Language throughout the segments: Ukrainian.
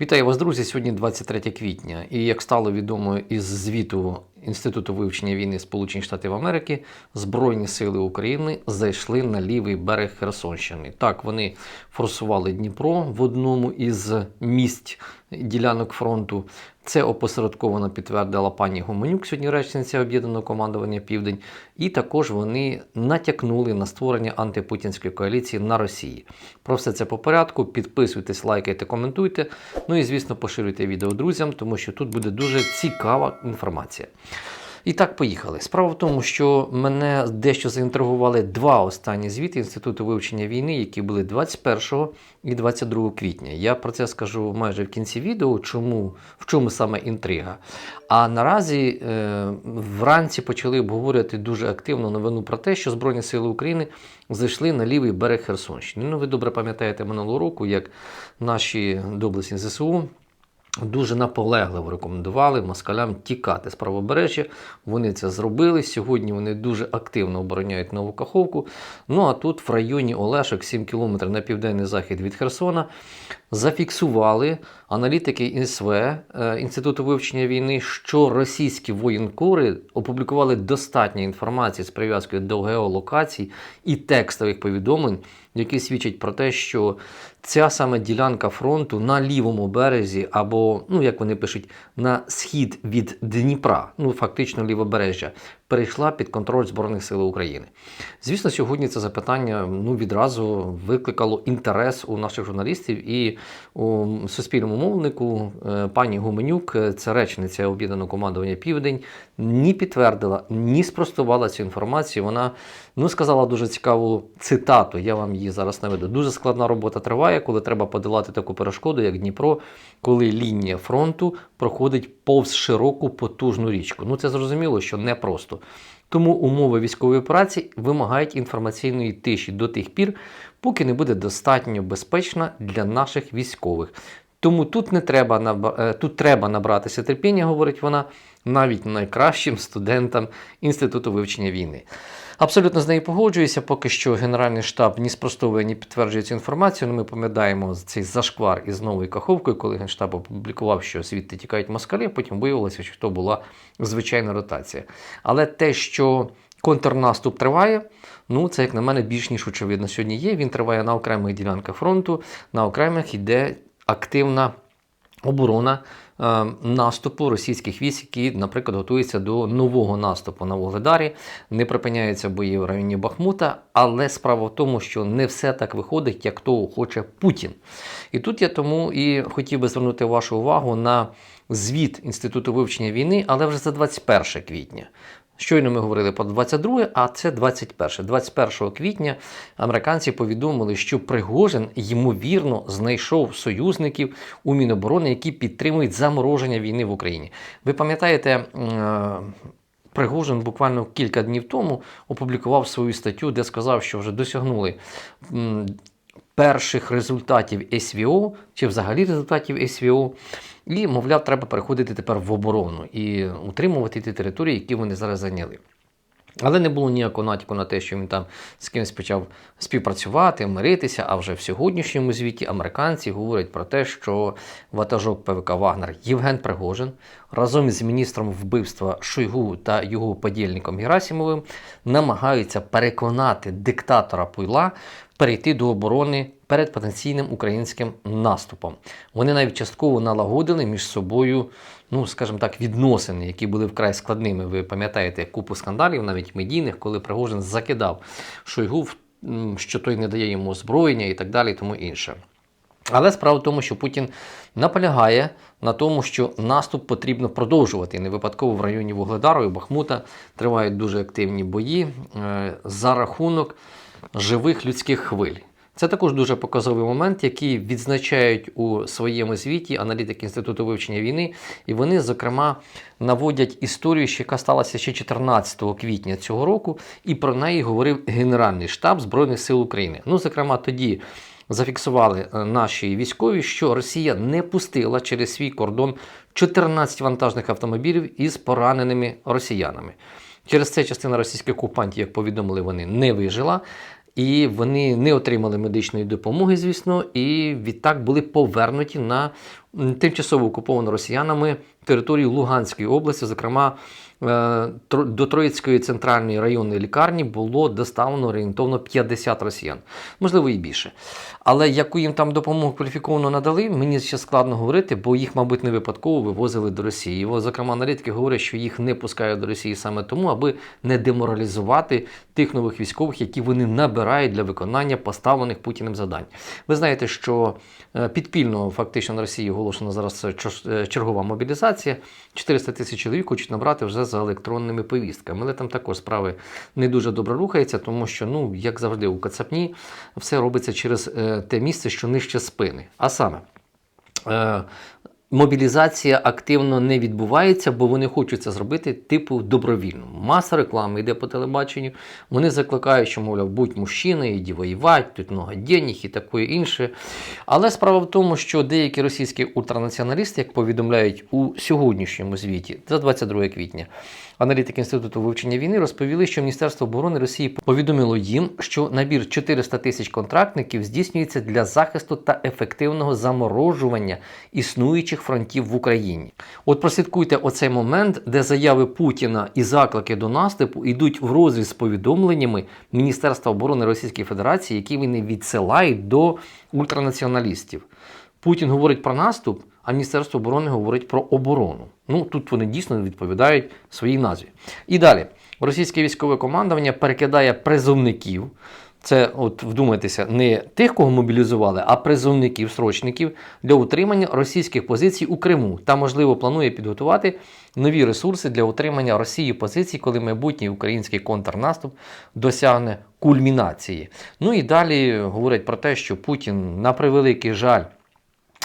Вітаю вас, друзі! Сьогодні 23 квітня. І як стало відомо із звіту Інституту вивчення війни Сполучених Штатів Америки, Збройні сили України зайшли на лівий берег Херсонщини. Так, вони форсували Дніпро в одному із місць ділянок фронту. Це опосередковано підтвердила пані Гуменюк, сьогодні речниця об'єднаного командування Південь. І також вони натякнули на створення антипутінської коаліції на Росії. Про все це по порядку. Підписуйтесь, лайкайте, коментуйте. Ну і звісно, поширюйте відео друзям, тому що тут буде дуже цікава інформація. І так, поїхали. Справа в тому, що мене дещо заінтригували два останні звіти Інституту вивчення війни, які були 21 і 22 квітня. Я про це скажу майже в кінці відео, чому, в чому саме інтрига. А наразі е, вранці почали обговорювати дуже активно новину про те, що Збройні Сили України зайшли на лівий берег Херсонщини. Ну, ви добре пам'ятаєте минулого року, як наші доблесні ЗСУ. Дуже наполегливо рекомендували москалям тікати з правобережжя. Вони це зробили. Сьогодні вони дуже активно обороняють нову Каховку. Ну а тут в районі Олешок, 7 кілометрів на південний захід від Херсона, зафіксували аналітики ІСВ е, Інституту вивчення війни, що російські воєнкори опублікували достатньо інформації з прив'язкою до геолокацій і текстових повідомлень, які свідчать про те, що ця саме ділянка фронту на лівому березі, або, ну як вони пишуть, на схід від Дніпра, ну фактично лівобережжя, перейшла під контроль Збройних сил України. Звісно, сьогодні це запитання ну, відразу викликало інтерес у наших журналістів і у суспільному мовнику е, пані Гуменюк, е, це речниця об'єднаного командування Південь, ні підтвердила, ні спростувала цю інформацію. Вона ну, сказала дуже цікаву цитату. Я вам її зараз наведу. Дуже складна робота триває, коли треба подолати таку перешкоду, як Дніпро, коли лінія фронту проходить повз широку потужну річку. Ну це зрозуміло, що не просто. Тому умови військової праці вимагають інформаційної тиші до тих пір, поки не буде достатньо безпечна для наших військових. Тому тут не треба е, тут треба набратися терпіння, говорить вона, навіть найкращим студентам Інституту вивчення війни. Абсолютно з нею погоджуюся, поки що Генеральний штаб ні спростовує, ні підтверджує цю інформацію. Ну, ми пам'ятаємо цей зашквар із новою каховкою, коли Генштаб опублікував, що звідти тікають москалі, потім виявилося, що то була звичайна ротація. Але те, що контрнаступ триває, ну це, як на мене, більш ніж очевидно сьогодні є. Він триває на окремих ділянках фронту, на окремих йде активна оборона е, наступу російських військ, які, наприклад, готуються до нового наступу на Вугледарі. Не припиняються бої в районі Бахмута, але справа в тому, що не все так виходить, як того хоче Путін. І тут я тому і хотів би звернути вашу увагу на звіт Інституту вивчення війни, але вже за 21 квітня. Щойно ми говорили про 22, а це 21. 21 квітня американці повідомили, що Пригожин ймовірно знайшов союзників у Міноборони, які підтримують замороження війни в Україні. Ви пам'ятаєте, е, Пригожин буквально кілька днів тому опублікував свою статтю, де сказав, що вже досягнули перших результатів СВО чи взагалі результатів СВО. І, мовляв, треба переходити тепер в оборону і утримувати ті території, які вони зараз зайняли. Але не було ніякого натяку на те, що він там з кимось почав співпрацювати, миритися. А вже в сьогоднішньому звіті американці говорять про те, що ватажок ПВК Вагнер Євген Пригожин разом із міністром вбивства Шойгу та його подільником Герасимовим намагаються переконати диктатора Пуйла перейти до оборони перед потенційним українським наступом. Вони навіть частково налагодили між собою, ну скажімо так, відносини, які були вкрай складними. Ви пам'ятаєте купу скандалів, навіть медійних, коли Пригожин закидав Шойгу, що той не дає йому озброєння і так далі, і тому інше. Але справа в тому, що Путін наполягає на тому, що наступ потрібно продовжувати. Не випадково в районі Вугледару і Бахмута тривають дуже активні бої е, за рахунок живих людських хвиль. Це також дуже показовий момент, який відзначають у своєму звіті аналітики Інституту вивчення війни, і вони, зокрема, наводять історію, яка сталася ще 14 квітня цього року, і про неї говорив Генеральний штаб Збройних сил України. Ну, зокрема, тоді зафіксували е, наші військові, що Росія не пустила через свій кордон 14 вантажних автомобілів із пораненими росіянами. Через це частина російських окупантів, як повідомили вони, не вижила. І вони не отримали медичної допомоги, звісно, і відтак були повернуті на тимчасово окуповану росіянами територію Луганської області, зокрема. Е, До Троїцької центральної районної лікарні було доставлено орієнтовно 50 росіян, можливо і більше. Але яку їм там допомогу кваліфіковану надали, мені ще складно говорити, бо їх, мабуть, не випадково вивозили до Росії. Його, зокрема, аналітики говорять, що їх не пускають до Росії саме тому, аби не деморалізувати тих нових військових, які вони набирають для виконання поставлених Путіним завдань. Ви знаєте, що е, підпільно фактично на Росії оголошена зараз е, чергова мобілізація. 400 тисяч чоловік хочуть набрати вже за електронними повістками. Але там також справи не дуже добре рухаються, тому що, ну, як завжди, у Кацапні все робиться через е, те місце, що нижче спини. А саме. Мобілізація активно не відбувається, бо вони хочуть це зробити типу добровільно. Маса реклами йде по телебаченню. Вони закликають, що, мовляв, будь мужчиною, іди воювати, тут много денег і таке інше. Але справа в тому, що деякі російські ультранаціоналісти, як повідомляють у сьогоднішньому звіті за 22 квітня, аналітики Інституту вивчення війни розповіли, що Міністерство оборони Росії повідомило їм, що набір 400 тисяч контрактників здійснюється для захисту та ефективного заморожування існуючих фронтів в Україні. От прослідкуйте оцей момент, де заяви Путіна і заклики до наступу йдуть в розріз з повідомленнями Міністерства оборони Російської Федерації, які вони відсилають до ультранаціоналістів. Путін говорить про наступ, а Міністерство оборони говорить про оборону. Ну тут вони дійсно відповідають своїй назві. І далі російське військове командування перекидає призовників. Це, от вдумайтеся, не тих, кого мобілізували, а призовників, срочників для утримання російських позицій у Криму та, можливо, планує підготувати нові ресурси для утримання Росії позицій, коли майбутній український контрнаступ досягне кульмінації. Ну і далі говорять про те, що Путін, на превеликий жаль,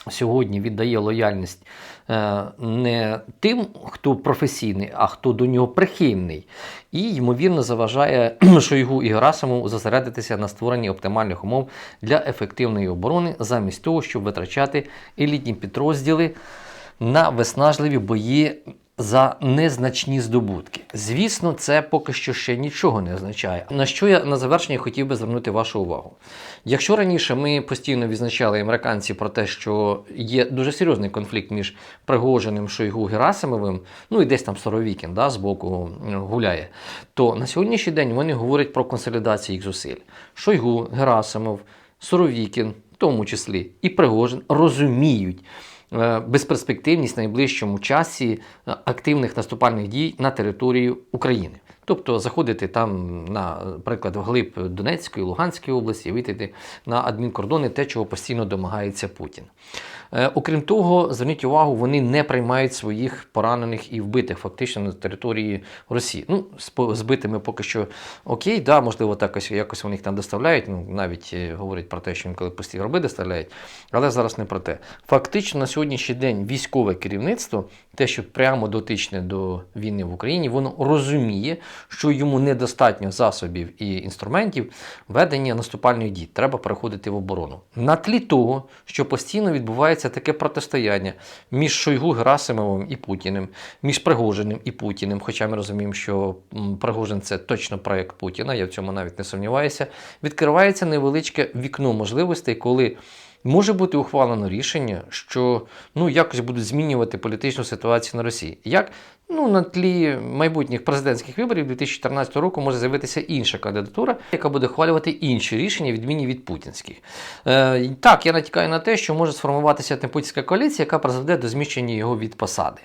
сьогодні віддає лояльність е, не тим, хто професійний, а хто до нього прихильний. І, ймовірно, заважає Шойгу і Герасиму зосередитися на створенні оптимальних умов для ефективної оборони, замість того, щоб витрачати елітні підрозділи на виснажливі бої за незначні здобутки. Звісно, це поки що ще нічого не означає. На що я на завершення хотів би звернути вашу увагу. Якщо раніше ми постійно відзначали американці про те, що є дуже серйозний конфлікт між Пригожиним, Шойгу Герасимовим, ну і десь там Соровікін да, з боку гуляє, то на сьогоднішній день вони говорять про консолідацію їх зусиль. Шойгу, Герасимов, Соровікін, в тому числі і Пригожин розуміють безперспективність в найближчому часі е, активних наступальних дій на територію України. Тобто заходити там, наприклад, вглиб Донецької, Луганської області, вийти на адмінкордони, те, чого постійно домагається Путін. Е, Окрім того, зверніть увагу, вони не приймають своїх поранених і вбитих фактично на території Росії. Ну, з збитими поки що окей, да, можливо, так ось, якось вони їх там доставляють. Ну, навіть е, говорять про те, що інколи пусті гроби доставляють, але зараз не про те. Фактично на сьогоднішній день військове керівництво, те, що прямо дотичне до війни в Україні, воно розуміє, що йому недостатньо засобів і інструментів ведення наступальних дій. Треба переходити в оборону. На тлі того, що постійно відбувається таке протистояння між Шойгу Герасимовим і Путіним, між Пригожиним і Путіним. Хоча ми розуміємо, що Пригожин це точно проект Путіна, я в цьому навіть не сумніваюся. Відкривається невеличке вікно можливостей, коли. Може бути ухвалено рішення, що ну якось будуть змінювати політичну ситуацію на Росії. Як ну на тлі майбутніх президентських виборів 2014 року може з'явитися інша кандидатура, яка буде ухвалювати інші рішення, відмінні від путінських. Е, так, я натякаю на те, що може сформуватися непутінська коаліція, яка призведе до зміщення його від посади.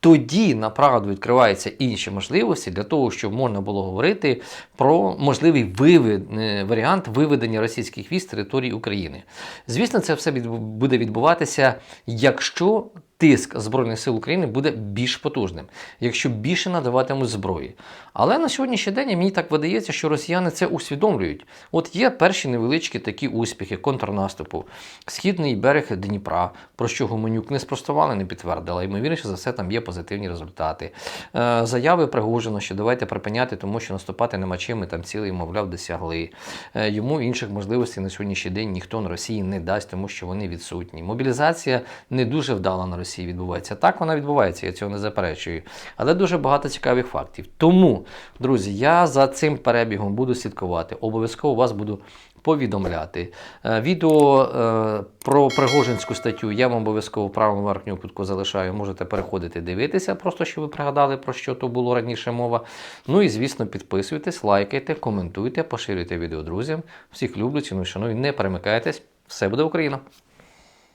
Тоді направду відкриваються інші можливості для того, щоб можна було говорити про можливий вивед, е, варіант виведення російських військ з території України. Звісно, це все буде відбуватися, якщо тиск Збройних сил України буде більш потужним, якщо більше надаватимуть зброї. Але на сьогоднішній день мені так видається, що росіяни це усвідомлюють. От є перші невеличкі такі успіхи контрнаступу, східний берег Дніпра, про що Гуменюк не спростували, не підтвердила. Ймовірніше за все, там є позитивні результати. Е, заяви Пригожина, що давайте припиняти, тому що наступати нема чим, ми там цілий, мовляв, досягли. Е, йому інших можливостей на сьогоднішній день ніхто на Росії не дасть, тому що вони відсутні. Мобілізація не дуже вдала на Росії відбувається. Так вона відбувається, я цього не заперечую. Але дуже багато цікавих фактів. Тому, друзі, я за цим перебігом буду слідкувати. Обов'язково вас буду повідомляти. Е, Відео е, про Пригожинську статтю я вам обов'язково в правому верхньому кутку залишаю. Можете переходити дивитися, просто щоб ви пригадали, про що то було раніше мова. Ну і звісно, підписуйтесь, лайкайте, коментуйте, поширюйте відео друзям. Всіх люблю, ціную, шаную, не перемикайтесь. Все буде Україна!